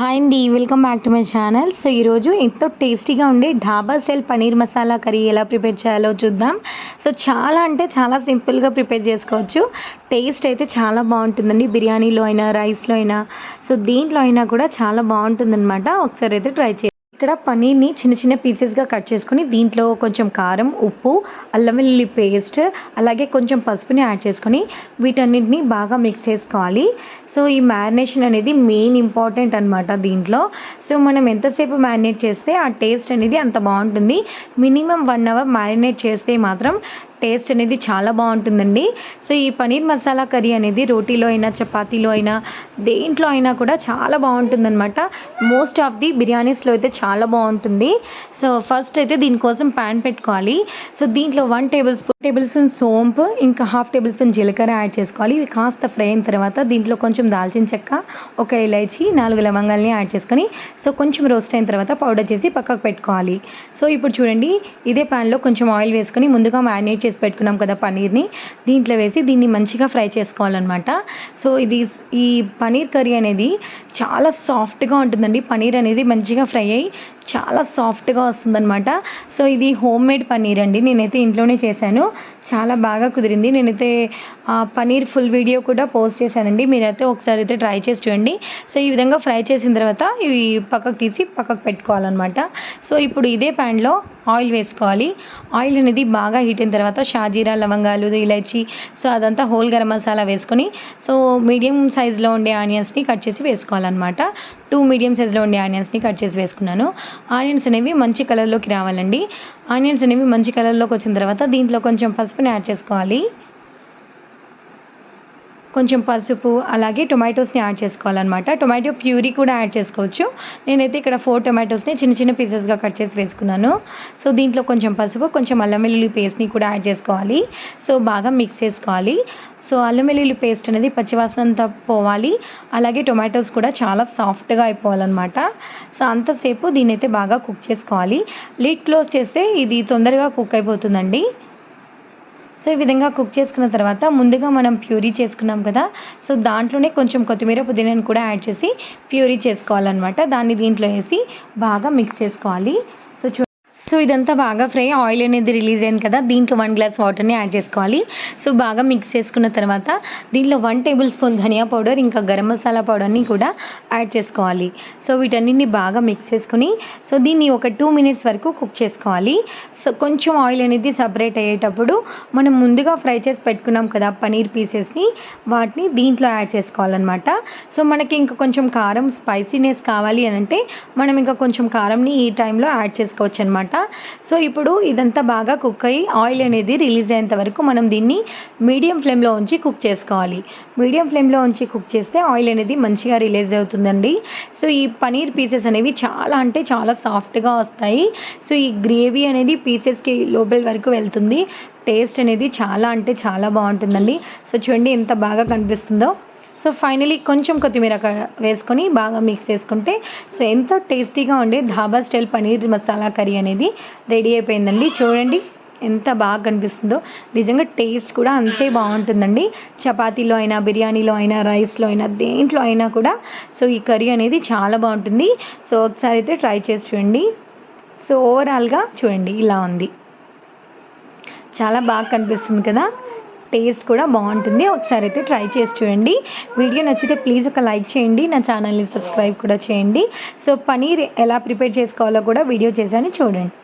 Hi అండి welcome back to my channel so ఈరోజు ఎంతో టేస్టీగా ఉండే ఢాబా స్టైల్ పనీర్ మసాలా కర్రీ ఎలా ప్రిపేర్ చేయాలో చూద్దాం. సో చాలా అంటే చాలా సింపుల్గా ప్రిపేర్ చేసుకోవచ్చు. టేస్ట్ అయితే చాలా బాగుంటుందండి బిర్యానీలో అయినా రైస్లో అయినా. సో దీంట్లో అయినా కూడా చాలా బాగుంటుందన్నమాట. ఒకసారి అయితే ట్రై చేయండి. ఇక్కడ పనీర్ని చిన్న చిన్న పీసెస్గా కట్ చేసుకొని దీంట్లో కొంచెం కారం ఉప్పు అల్లం వెల్లుల్లి పేస్ట్ అలాగే కొంచెం పసుపుని యాడ్ చేసుకొని వీటన్నిటిని బాగా మిక్స్ చేసుకోవాలి. సో ఈ మ్యారినేషన్ అనేది మెయిన్ ఇంపార్టెంట్ అనమాట దీంట్లో. సో మనం ఎంతసేపు మ్యారినేట్ చేస్తే ఆ టేస్ట్ అనేది అంత బాగుంటుంది. మినిమం వన్ అవర్ మ్యారినేట్ చేస్తే మాత్రం టేస్ట్ అనేది చాలా బాగుంటుందండి. సో ఈ పనీర్ మసాలా కర్రీ అనేది రోటీలో అయినా చపాతీలో అయినా దేంట్లో అయినా కూడా చాలా బాగుంటుందన్నమాట. మోస్ట్ ఆఫ్ ది బిర్యానీస్లో అయితే చాలా బాగుంటుంది. సో ఫస్ట్ అయితే దీనికోసం ప్యాన్ పెట్టుకోవాలి. సో దీంట్లో one tablespoon tablespoon సోంపు ఇంకా హాఫ్ టేబుల్ స్పూన్ జీలకర్ర యాడ్ చేసుకోవాలి. ఇవి కాస్త ఫ్రై అయిన తర్వాత దీంట్లో కొంచెం దాల్చిన చెక్క ఒక ఇలైచి నాలుగు లవంగాల్ని యాడ్ చేసుకొని సో కొంచెం రోస్ట్ అయిన తర్వాత పౌడర్ చేసి పక్కకు పెట్టుకోవాలి. సో ఇప్పుడు చూడండి ఇదే ప్యాన్లో కొంచెం ఆయిల్ వేసుకొని ముందుగా మ్యారినేట్ చేసి పెట్టుకున్నాం కదా పనీర్ని దీంట్లో వేసి దీన్ని మంచిగా ఫ్రై చేసుకోవాలన్నమాట. సో ఇది ఈ పనీర్ కర్రీ అనేది చాలా సాఫ్ట్గా ఉంటుందండి. పనీర్ అనేది మంచిగా ఫ్రై అయ్యి చాలా సాఫ్ట్గా వస్తుందన్నమాట. సో ఇది హోమ్ మేడ్ పనీర్ అండి. నేనైతే ఇంట్లోనే చేశాను. చాలా బాగా కుదిరింది. నేనైతే పనీర్ ఫుల్ వీడియో కూడా పోస్ట్ చేశానండి. మీరైతే ఒకసారి అయితే ట్రై చేసి చూడండి. సో ఈ విధంగా ఫ్రై చేసిన తర్వాత ఇవి పక్కకు తీసి పక్కకు పెట్టుకోవాలన్నమాట. సో ఇప్పుడు ఇదే ప్యాన్లో ఆయిల్ వేసుకోవాలి. ఆయిల్ అనేది బాగా హీట్ అయిన తర్వాత షాజీరా లవంగాలు ఇలాచి సో అదంతా హోల్ గరం మసాలా వేసుకొని సో మీడియం సైజులో ఉండే ఆనియన్స్ని కట్ చేసి వేసుకోవాలన్నమాట. టూ మీడియం సైజులో ఉండే ఆనియన్స్ని కట్ చేసి వేసుకున్నాను. ఆనియన్స్ అనేవి మంచి కలర్లోకి రావాలండి. ఆనియన్స్ అనేవి మంచి కలర్లోకి వచ్చిన తర్వాత దీంట్లో కొంచెం పసుపుని యాడ్ చేసుకోవాలి. కొంచెం పసుపు అలాగే టొమాటోస్ని యాడ్ చేసుకోవాలన్నమాట. టొమాటో ప్యూరీ కూడా యాడ్ చేసుకోవచ్చు. నేనైతే ఇక్కడ ఫోర్ టొమాటోస్ని చిన్న చిన్న పీసెస్గా కట్ చేసి వేసుకున్నాను. సో దీంట్లో కొంచెం పసుపు కొంచెం అల్లం వెల్లుల్లి పేస్ట్ని కూడా యాడ్ చేసుకోవాలి. సో బాగా మిక్స్ చేసుకోవాలి. సో అల్లం వెల్లుల్లి పేస్ట్ అనేది పచ్చివాసన అంతా పోవాలి. అలాగే టొమాటోస్ కూడా చాలా సాఫ్ట్గా అయిపోవాలన్నమాట. సో అంతసేపు దీన్ని అయితే బాగా కుక్ చేసుకోవాలి. లిడ్ క్లోజ్ చేస్తే ఇది తొందరగా కుక్ అయిపోతుందండి. సో ఈ విధంగా కుక్ చేసుకున్న తర్వాత ముందుగా మనం ప్యూరీ చేసుకున్నాం కదా సో దాంట్లోనే కొంచెం కొత్తిమీర పుదీనాను కూడా యాడ్ చేసి ప్యూరీ చేసుకోవాలన్నమాట. దాన్ని దీంట్లో వేసి బాగా మిక్స్ చేసుకోవాలి. సో చూ సో ఇదంతా బాగా ఫ్రై. ఆయిల్ అనేది రిలీజ్ అయింది కదా దీంట్లో వన్ గ్లాస్ వాటర్ని యాడ్ చేసుకోవాలి. సో బాగా మిక్స్ చేసుకున్న తర్వాత దీంట్లో వన్ టేబుల్ స్పూన్ ధనియా పౌడర్ ఇంకా గరం మసాలా పౌడర్ని కూడా యాడ్ చేసుకోవాలి. సో వీటన్నిటిని బాగా మిక్స్ చేసుకుని సో దీన్ని ఒక టూ మినిట్స్ వరకు కుక్ చేసుకోవాలి. సో కొంచెం ఆయిల్ అనేది సపరేట్ అయ్యేటప్పుడు మనం ముందుగా ఫ్రై చేసి పెట్టుకున్నాం కదా పనీర్ పీసెస్ని వాటిని దీంట్లో యాడ్ చేసుకోవాలన్నమాట. సో మనకి ఇంకా కొంచెం కారం స్పైసీనెస్ కావాలి అని అంటే మనం ఇంకా కొంచెం కారంని ఈ టైంలో యాడ్ చేసుకోవచ్చు అనమాట సో ఇప్పుడు ఇదంతా బాగా కుక్ అయ్యి ఆయిల్ అనేది రిలీజ్ అయ్యేంత వరకు మనం దీన్ని మీడియం ఫ్లేమ్లో ఉంచి కుక్ చేసుకోవాలి. మీడియం ఫ్లేమ్లో ఉంచి కుక్ చేస్తే ఆయిల్ అనేది మంచిగా రిలీజ్ అవుతుందండి. సో ఈ పనీర్ పీసెస్ అనేవి చాలా అంటే చాలా సాఫ్ట్గా వస్తాయి. సో ఈ గ్రేవీ అనేది పీసెస్కి లోపల వరకు వెళ్తుంది. టేస్ట్ అనేది చాలా అంటే చాలా బాగుంటుందండి. సో చూడండి ఎంత బాగా కనిపిస్తుందో. సో ఫైనలీ కొంచెం కొత్తిమీర వేసుకొని బాగా మిక్స్ చేసుకుంటే సో ఎంత టేస్టీగా ఉండే ధాబా స్టైల్ పనీర్ మసాలా కర్రీ అనేది రెడీ అయిపోయిందండి. చూడండి ఎంత బాగా కనిపిస్తుందో. నిజంగా టేస్ట్ కూడా అంతే బాగుంటుందండి. చపాతీలో అయినా బిర్యానీలో అయినా రైస్లో అయినా దేంట్లో అయినా కూడా సో ఈ కర్రీ అనేది చాలా బాగుంటుంది. సో ఒకసారి అయితే ట్రై చేసి చూడండి. సో ఓవరాల్గా చూడండి ఇలా ఉంది. చాలా బాగా కనిపిస్తుంది కదా. టేస్ట్ కూడా బాగుంటుంది. ఒకసారి అయితే ట్రై చేసి చూడండి. వీడియో నచ్చితే ప్లీజ్ ఒక లైక్ చేయండి. నా ఛానల్ని సబ్స్క్రైబ్ కూడా చేయండి. సో పనీర్ ఎలా ప్రిపేర్ చేసుకోవాలో కూడా వీడియో చేశాను చూడండి.